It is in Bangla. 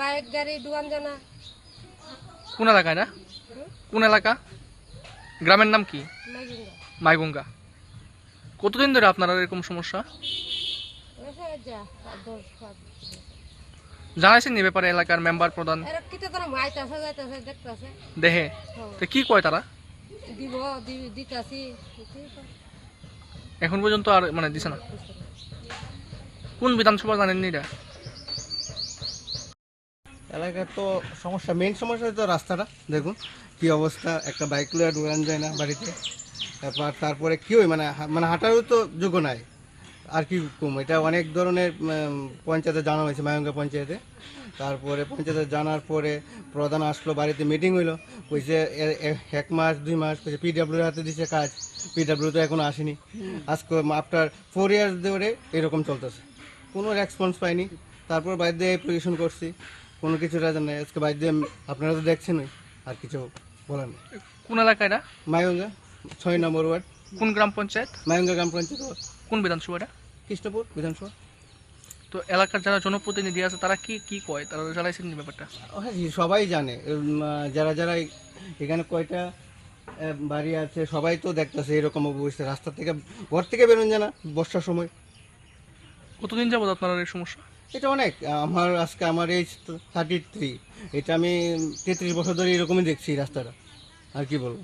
বাইক গাড়ি দোকান জানা কোন এলাকায় না? কোন এলাকা? গ্রামের নাম কি? মাইগঙ্গা। কতদিন ধরে আপনারা এরকম সমস্যা? জানাইছেন নি ব্যাপারে এলাকার মেম্বার প্রধান? দেহে? তো কি কয় তারা? এখন পর্যন্ত আর মানে দিছে না। কোন বিধানসভা জানেননি এটা এলাকার তো সমস্যা মেন সমস্যা তো রাস্তাটা, দেখুন কি অবস্থা, একটা বাইক লয়ে ঢুকান যায় না বাড়িতে। তারপর, তারপরে কি হয় মানে মানে হাঁটারও তো যোগ্য নাই। আর কি কম, এটা অনেক ধরনের পঞ্চায়েতে জানা হয়েছে, মায়ঙ্গা পঞ্চায়েতে। তারপরে পঞ্চায়েতে জানার পরে প্রধান আসলো, বাড়িতে মিটিং হইল, কইছে এক মাস, দুই মাস, কইছে পিডাব্লিউর হাতে দিছে কাজ। পিডাব্লিউ তো এখনও আসেনি। আজকে আফটার ফোর ইয়ার্স ধরে এরকম চলতেছে। কোনো রেসপন্স পাইনি। তারপর বাড়িতে অ্যাপ্লিকেশন করছি। কোনো কিছু রাজা নেই। আজকে বাইরে দিয়ে আপনারা তো দেখছেনই আর কিছু বলার নেই। কোন এলাকা এটা? মায়ঙ্গা ছয় নম্বর ওয়ার্ড। কোন গ্রাম পঞ্চায়েত? মায়ঙ্গা গ্রাম পঞ্চায়েত কোন বিধানসভা এটা? কৃষ্ণপুর বিধানসভা। তো এলাকার যারা জনপ্রতিনিধি আছে তারা কি কি কয়? তারা জানাইছেন ব্যাপারটা। হ্যাঁ, সবাই জানে। যারা যারা এখানে কয়টা বাড়ি আছে সবাই তো দেখতেছে এরকম অবস্থা। রাস্তা থেকে ঘর থেকে বেরোন জানা বর্ষার সময়। কতদিন যাবত আপনারা এই সমস্যা? এটা অনেক। আমার আজকে আমার এই থার্টি থ্রি এটা আমি তেত্রিশ বছর ধরে এরকমই দেখছি রাস্তাটা। আর কি বলব?